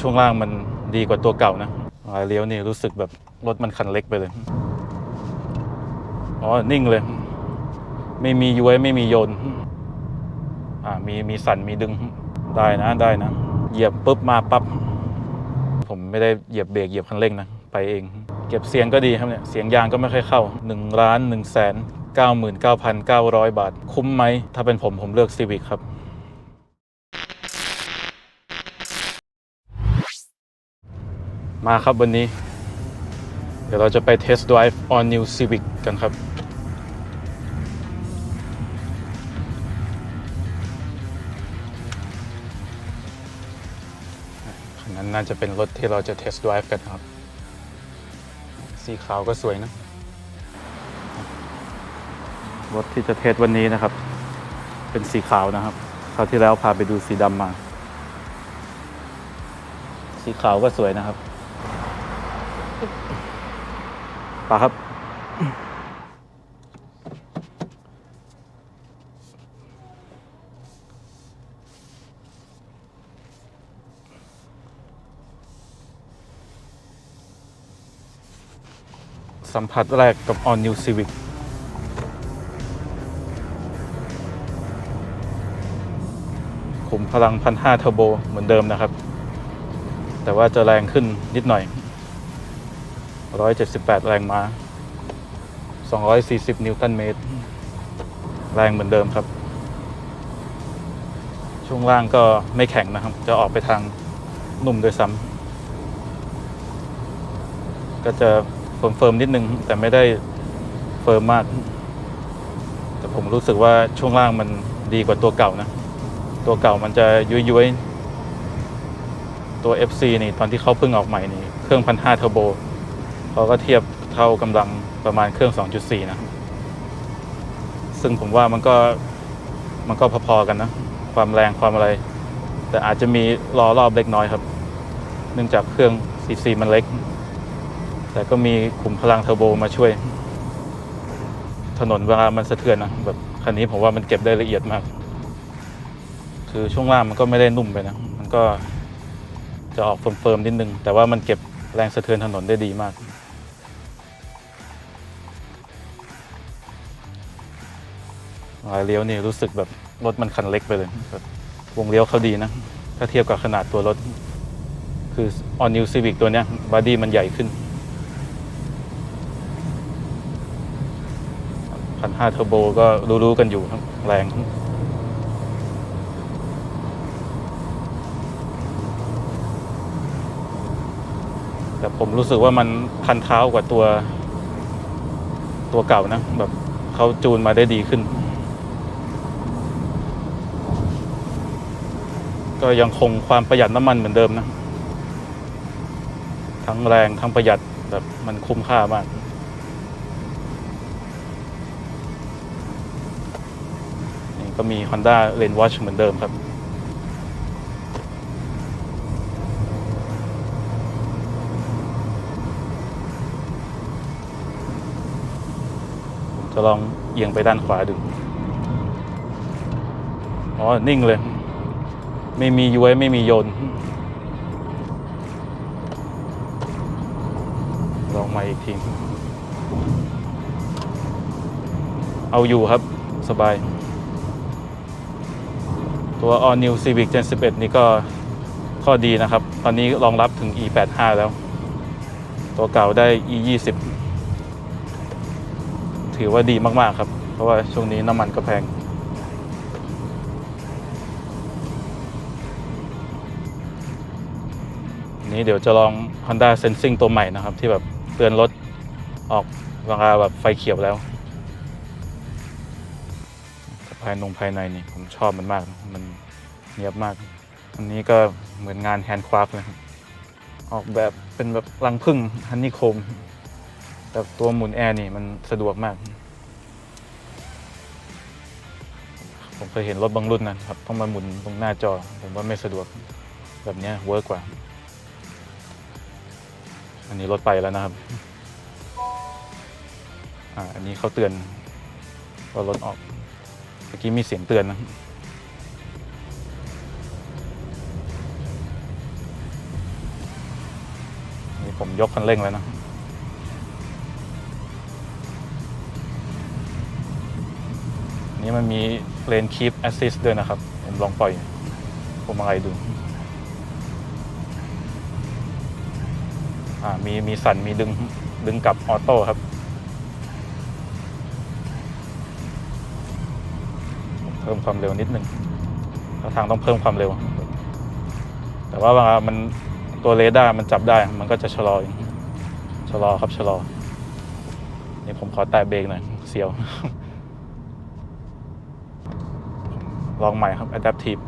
ช่วงล่างมันดีกว่าตัวเก่านะเลี้ยวนี่รู้สึกแบบรถมันคันเล็กไปเลย อ๋อ นิ่งเลย ไม่มีย้วยไม่มีโยน อ่า มีมีสั่นมีดึง ได้นะได้นะ เหยียบปุ๊บมาปั๊บ ผมไม่ได้เหยียบเบรกเหยียบคันเร่งนะ ไปเอง เก็บเสียงก็ดีครับเนี่ย เสียงยางก็ไม่ค่อยเข้า1ล้าน1แสน99,900 บาท คุ้มไหม ถ้าเป็นผมผมเลือก Civic ครับ มาครับวันนี้ เดี๋ยวเราจะไป test drive on new Civic กันครับ คันนั้นน่าจะเป็นรถที่เราจะ test drive กันครับ สีขาวก็สวยนะ รถที่จะเทสวันนี้นะครับ เป็นสีขาวนะครับ คราวที่แล้วพาไปดูสีดำมา สีขาวก็สวยนะครับ ปาครับ สัมผัสแรกกับ All New Civic ขุมพลัง1,500เทอร์โบเหมือนเดิมนะครับ แต่ว่าจะแรงขึ้นนิดหน่อย 178 แรงม้า 240 นิวตันเมตร แรงเหมือนเดิมครับ ช่วงล่างก็ไม่แข็งนะครับ จะออกไปทางนุ่มโดยซ้ำก็จะเฟิร์มๆนิดนึง แต่ไม่ได้เฟิร์มมาก แต่ผมรู้สึกว่าช่วงล่างมันดีกว่าตัวเก่านะ ตัวเก่ามันจะยุยๆตัว FC นี่ตอนที่เขาเพิ่งออกใหม่นี่ เครื่องพันห้าเทอร์โบ เขาก็เทียบเท่ากำลังประมาณเครื่อง 2.4 นะ ซึ่งผมว่ามันก็มันก็พอๆกันนะ ความแรงความอะไร แต่อาจจะมีล้อรอบเล็กน้อยครับ เนื่องจากเครื่อง CC มันเล็ก แต่ก็มีขุมพลังเทอร์โบมาช่วย ถนนเวลามันสะเทือนนะแบบคันนี้ผมว่ามันเก็บได้ละเอียดมาก คือช่วงล่างมันก็ไม่ได้นุ่มไปนะ มันก็จะออกเฟิร์มๆนิดนึง แต่ว่ามันเก็บแรงสะเทือนถนนได้ดีมาก รอยเลี้ยวนี่รู้สึกแบบรถมันคันเล็กไปเลยแบบวงเลี้ยวเขาดีนะ ถ้าเทียบกับขนาดตัวรถ คือ All New Civic ตัวเนี้ยบอดี้มันใหญ่ขึ้นพันห้าเทอร์โบก็รู้ๆกันอยู่ครับแรงแต่ผมรู้สึกว่ามันพันเท้ากว่าตัวตัวเก่านะ แบบเขาจูนมาได้ดีขึ้น ก็ยังคงความประหยัดน้ำมันเหมือนเดิมนะ ทั้งแรงทั้งประหยัดแบบมันคุ้มค่ามากนี่ก็มี Honda Lane Watch เหมือนเดิมครับจะลองเอียงไปด้านขวาดู อ๋อ นิ่งเลย ไม่มีย้วยไม่มีโยนลองมาอีกที เอาอยู่ครับสบาย ตัว All New Civic Gen 11 นี่ก็ข้อดีนะครับ ตอนนี้รองรับถึง E85 แล้ว ตัวเก่าได้ E20 ถือว่าดีมาก ๆ ครับ เพราะว่าช่วงนี้น้ำมันก็แพง นี้เดี๋ยวจะลอง Honda Sensing ตัวใหม่นะครับ ที่แบบเตือนรถออกราคาแบบไฟเขียวแล้ว ภายนงภายในนี่ผมชอบมันมาก มันเนียบมาก อันนี้ก็เหมือนงานแฮนด์คราฟเลยครับ ออกแบบเป็นแบบรังพึ่งฮันนี่โคมแบบตัวหมุนแอร์นี่มันสะดวกมาก ผมเคยเห็นรถบางรุ่นนะครับ ต้องมาหมุนตรงหน้าจอ ผมว่าไม่สะดวกแบบนี้เวิร์กกว่า อันนี้รถไปแล้วนะครับ อ่า อันนี้เขาเตือนว่ารถออก เมื่อกี้มีเสียงเตือนนะนี่ผมยกคันเร่งแล้วนะนี่มันมีเลนคีปแอสซิสด้วยนะครับ ผมลองปล่อยผมอะไรดู มีมีสั่นมีดึงดึงกับออโต้ครับเพิ่มความเร็วนิดนึงถ้าทางต้องเพิ่มความเร็ว แต่ว่าเวลามันตัวเรดาร์มันจับได้ มันก็จะชะลอองชะลอครับชะลอ นี่ผมขอแตะเบรกหน่อยเสียว ลองใหม่ครับ Adaptive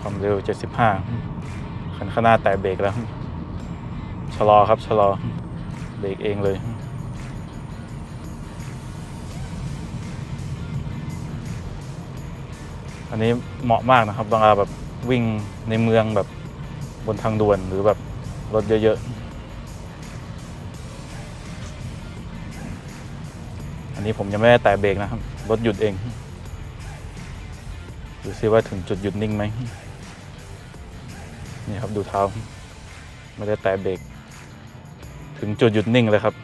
ความเร็ว 75 คันข้างหน้าแตะเบรกแล้วชะลอครับชะลอเบรกเองเลยอันนี้เหมาะมากนะครับบางอาแบบวิ่งในเมืองแบบบนทางด่วนหรือแบบรถเยอะๆ อันนี้ผมยังไม่ได้แตะเบรกนะครับ รถหยุดเอง ดูซิว่าถึงจุดหยุดนิ่งไหม นี่ครับดูเท้า ไม่ได้แตะเบรกถึงจุดหยุดนิ่งเลยครับ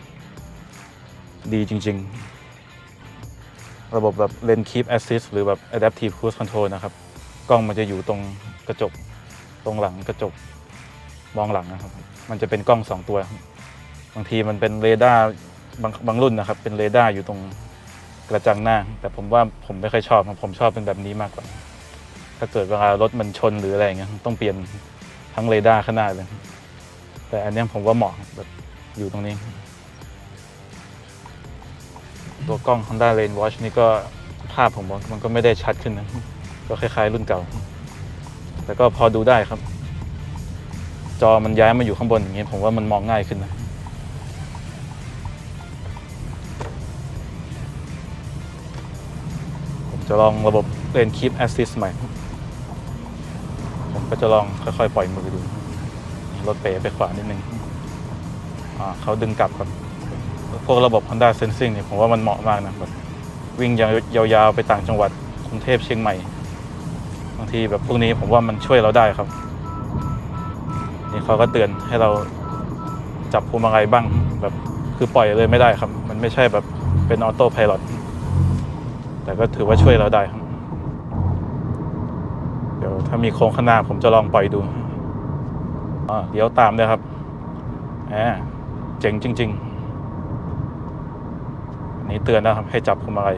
ดีจริง ๆ ระบบแบบ Lane Keep Assist หรือแบบ Adaptive Cruise Control นะครับ กล้องมันจะอยู่ตรงกระจก ตรงหลังกระจก มองหลังนะครับ มันจะเป็นกล้องสองตัว บางทีมันเป็นเรดาร์บางบางรุ่นนะครับ เป็นเรดาร์อยู่ตรงกระจังหน้า แต่ผมว่าผมไม่ค่อยชอบครับผมชอบเป็นแบบนี้มากกว่า ถ้าเกิดเวลารถมันชนหรืออะไรเงี้ยต้องเปลี่ยน ทั้งเรดาร์ข้างหน้เลย แต่อันนี้ผมว่าเหมาะแบบอยู่ตรงนี้ ตัวกล้อง Honda Lane Watch นี่ก็ภาพผมว่ามันก็ไม่ได้ชัดขึ้นนะ ก็คล้ายๆรุ่นเก่า แต่ก็พอดูได้ครับ จอมันย้ายมาอยู่ข้างบนอย่างเงี้ยผมว่ามันมองง่ายขึ้นนะผมจะลองระบบ Lane Keep Assist ใหม่ ก็จะลองค่อยๆ ปล่อยมือดู รถเป๋ไปขวานิดนึงอ่าเขาดึงกลับครับ พวกระบบ Honda Sensing เนี่ยผมว่ามันเหมาะมากนะแบบวิ่งยาวๆ ไปต่างจังหวัดกรุงเทพเชียงใหม่ บางทีแบบพวกนี้ผมว่ามันช่วยเราได้ครับ นี่เขาก็เตือนให้เราจับพวงมาลัยบ้างแบบคือปล่อยเลยไม่ได้ครับ มันไม่ใช่แบบเป็นออโต้พายロแต่ก็ถือว่าช่วยเราได้ครับ ถ้ามีโค้งข้างหน้าผมจะลองปล่อยดูเดี๋ยวตามด้วยครับแหมเจ๋งจริง ๆ อันนี้เตือนนะครับ ให้จับพวงมาลัย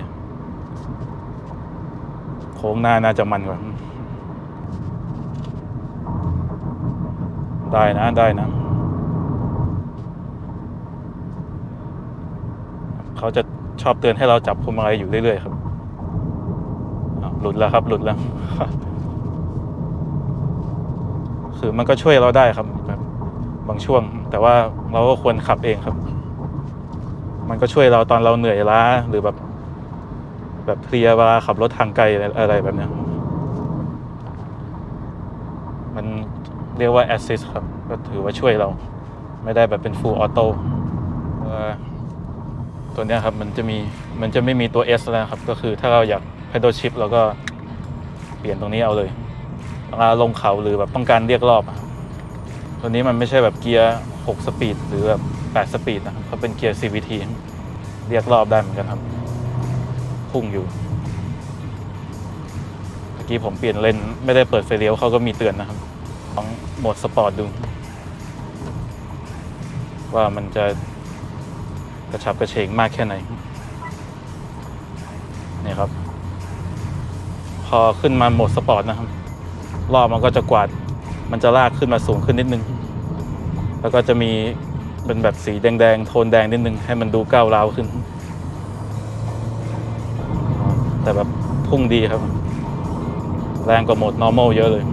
โค้งหน้าน่าจะมันกว่า ได้นะได้นะ เขาจะชอบเตือนให้เราจับพวงมาลัยอยู่เรื่อย ๆ ครับหลุดแล้วครับ หลุดแล้ว คือมันก็ช่วยเราได้ครับแบบบางช่วง แต่ว่าเราก็ควรขับเองครับ มันก็ช่วยเราตอนเราเหนื่อยล้าหรือแบบ แบบเพลียเวลาขับรถทางไกลอะไรแบบเนี้ยมันเรียกว่า assist ครับ ก็ถือว่าช่วยเรา ไม่ได้แบบเป็น full auto ตัวเนี้ยครับมันจะมีมันจะไม่มีตัว S แล้วครับ ก็คือถ้าเราอยาก pedal shift เราก็เปลี่ยนตรงนี้เอาเลย ลาลงเขาหรือแบบต้องการเรียกรอบตัวนี้มันไม่ใช่แบบเกียร์ 6 สปีด หรือแบบ 8 สปีดนะครับเขาเป็นเกียร์ CVT เรียกรอบได้เหมือนกันครับพุ่งอยู่ เมื่อกี้ผมเปลี่ยนเลนไม่ได้เปิดไฟเลี้ยวเขาก็มีเตือนนะครับลองโหมดสปอร์ตดู ว่ามันจะกระชับกระเฉงมากแค่ไหนนี่ครับ พอขึ้นมาโหมดสปอร์ตนะครับ รอบมันก็จะกวาดมันจะลากขึ้นมาสูงขึ้นนิดนึง แล้วก็จะมีเป็นแบบสีแดงๆ โทนแดงนิดนึง ให้มันดูก้าวร้าวขึ้น แต่แบบพุ่งดีครับ แรงกว่าโหมด normal เยอะเลย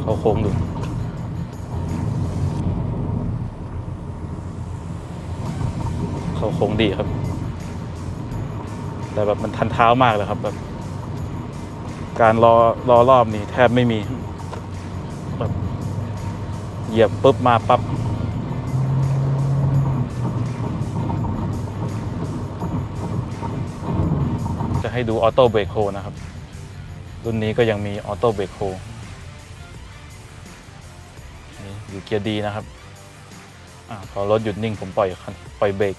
เขาโค้งดูเขาโค้งดีครับ แต่แบบมันทันเท้ามากเลยครับแบบ การรอรอรอบนี่แทบไม่มีแบบเหยียบปุ๊บมาปั๊บจะให้ดูออโต้เบรกโฮนะครับ รุ่นนี้ก็ยังมีออโต้เบรกโฮนี่อยู่เกียร์ดีนะครับอพอรถหยุดนิ่งผมปล่อยคันปล่อยเบรก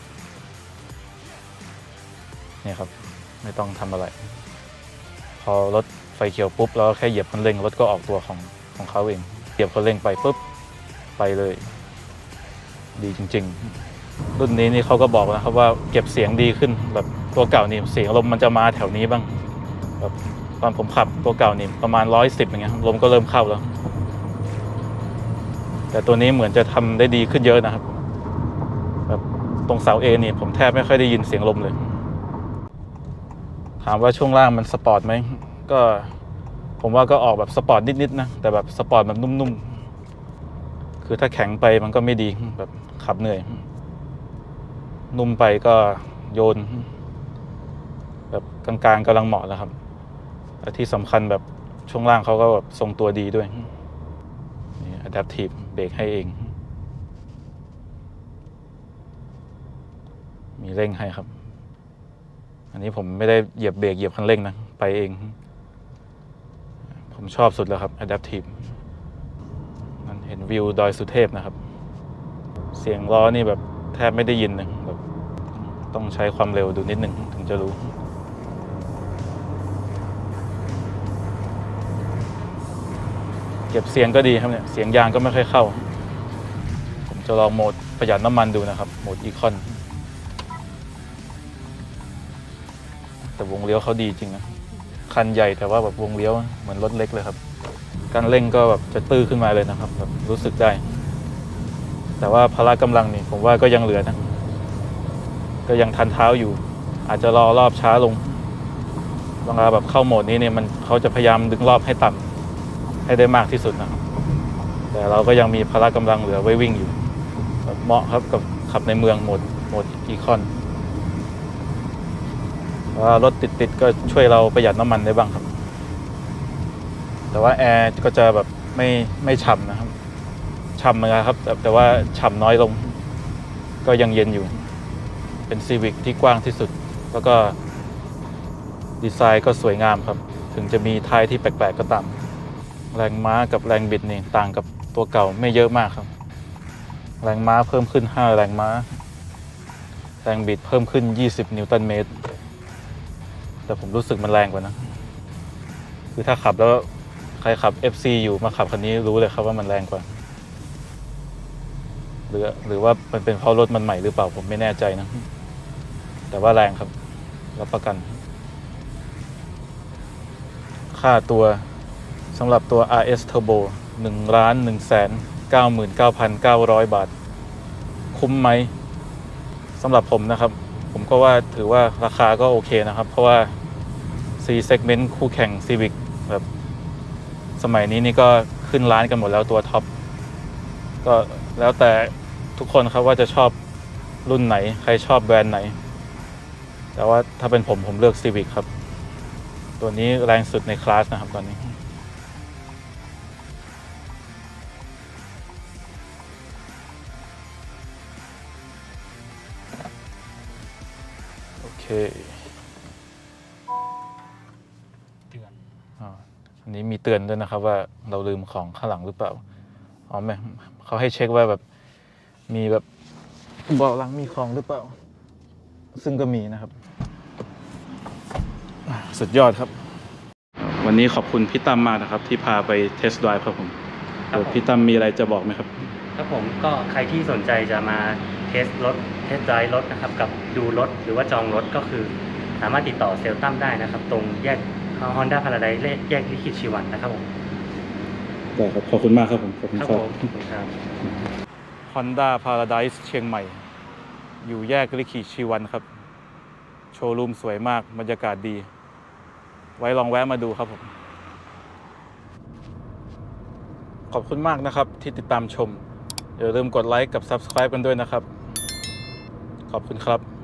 เนี่ยครับ ไม่ต้องทำอะไร พอรถ ไฟเขียวปุ๊บเราก็แค่เหยียบคันเร่งรถก็ออกตัวของของเขาเอง เหยียบคันเร่งไปปุ๊บไปเลย ดีจริง ๆ รุ่นนี้นี่เขาก็บอกนะครับว่าเก็บเสียงดีขึ้นแบบตัวเก่านี่เสียงลมมันจะมาแถวนี้บ้างแบบตอนผมขับตัวเก่านี่ประมาณร้อยสิบอย่างเงี้ยลมก็เริ่มเข้าแล้ว แต่ตัวนี้เหมือนจะทำได้ดีขึ้นเยอะนะครับแบบตรงเสาเอนี่ผมแทบไม่ค่อยได้ยินเสียงลมเลย ถามว่าช่วงล่างมันสปอร์ตไหม ก็ผมว่าก็ออกแบบสปอร์ตนิดๆนะ แต่แบบสปอร์ตแบบนุ่มๆ คือถ้าแข็งไปมันก็ไม่ดีแบบขับเหนื่อย นุ่มไปก็โยน แบบกลางๆกำลังเหมาะแล้วครับและที่สำคัญแบบช่วงล่างเขาก็แบบทรงตัวดีด้วยนี่ adaptive เบรกให้เอง มีเร่งให้ครับ อันนี้ผมไม่ได้เหยียบเบรกเหยียบคันเร่งนะ ไปเอง ผมชอบสุดแล้วครับ adaptive นั่นเห็นวิวดอยสุเทพนะครับ เสียงล้อนี่แบบแทบไม่ได้ยินนะแบบต้องใช้ความเร็วดูนิดนึงถึงจะรู้เก็บเสียงก็ดีครับเนี่ย เสียงยางก็ไม่ค่อยเข้า ผมจะลองโหมดประหยัดน้ำมันดูนะครับ โหมดอีคอน แต่วงเลี้ยวเขาดีจริงนะ คันใหญ่แต่ว่าแบบวงเลี้ยวเหมือนรถเล็กเลยครับ การเร่งก็แบบจะตื้อขึ้นมาเลยนะครับแบบรู้สึกได้ แต่ว่าพละกำลังนี่ผมว่าก็ยังเหลือนะ ก็ยังทันเท้าอยู่ อาจจะรอรอบช้าลงบางเวลาแบบเข้าโหมดนี้เนี่ยมันเขาจะพยายามดึงรอบให้ต่ำให้ได้มากที่สุดนะครับแต่เราก็ยังมีพละกำลังเหลือไว้วิ่งอยู่แบบเหมาะครับกับขับในเมืองโหมดโหมดอีคอน รถติดๆก็ช่วยเราประหยัดน้ำมันได้บ้างครับ แต่ว่าแอร์ก็จะแบบไม่ไม่ฉ่ำนะครับฉ่ำเหมือนกันครับแต่แต่ว่าฉ่ำน้อยลง ก็ยังเย็นอยู่ เป็นซีวิกที่กว้างที่สุด แล้วก็ดีไซน์ก็สวยงามครับ ถึงจะมีท้ายที่แปลกๆก็ตาม แรงม้ากับแรงบิดนี่ต่างกับตัวเก่าไม่เยอะมากครับ แรงม้าเพิ่มขึ้น 5 แรงม้า แรงบิดเพิ่มขึ้น 20 นิวตันเมตร แต่ผมรู้สึกมันแรงกว่านะ คือถ้าขับแล้วใครขับ FC อยู่มาขับคันนี้รู้เลยครับว่ามันแรงกว่า หรือหรือว่ามันเป็นเพราะรถมันใหม่หรือเปล่าผมไม่แน่ใจนะ แต่ว่าแรงครับ รับประกัน ค่าตัวสำหรับตัว RS Turbo 1ล้าน1แสน99,900 บาท คุ้มไหมสำหรับผมนะครับ ผมก็ว่าถือว่าราคาก็โอเคนะครับ เพราะว่า C segment คู่แข่ง Civic แบบสมัยนี้นี่ก็ขึ้นร้านกันหมดแล้วตัวท็อปก็แล้วแต่ทุกคนครับว่าจะชอบรุ่นไหน ใครชอบแบรนด์ไหน แต่ว่าถ้าเป็นผมผมเลือก Civic ครับ ตัวนี้แรงสุดในคลาสนะครับตอนนี้ เคเตือนอาอันนี้มีเตือนด้วยนะครับ ว่าเราลืมของข้างหลังหรือเปล่า อ๋อไม่เขาให้เช็คว่าแบบ มีแบบเบาะหลังมีของหรือเปล่า ซึ่งก็มีนะครับอ่าสุดยอดครับ วันนี้ขอบคุณพี่ตั้มมากนะครับ ที่พาไปเทสต์ไดรฟ์ครับผมครับเดี๋ยวพี่ตั้มมีอะไรจะบอกไหมครับ ครับผมก็ใครที่สนใจจะมา เทสรถเทสไดรฟ์รถนะครับ กับดูรถหรือว่าจองรถก็คือ สามารถติดต่อเซลล์ตั้มได้นะครับ ตรงแยกฮอนด้าพาราไดแยกลิขิตชีวันนะครับผมได้ครับขอบคุณมากครับผมขอบคุณครับครัผบมขอบคุณครับ Honda Paradise เชียงใหม่ อยู่แยกลิขิตชีวันครับ โชว์รูมสวยมากบรรยากาศดี ไว้ลองแวะมาดูครับผม ขอบคุณมากนะครับที่ติดตามชมอย่าลืมกดไลค์กับ Subscribe กันด้วยนะครับ ขอบคุณครับ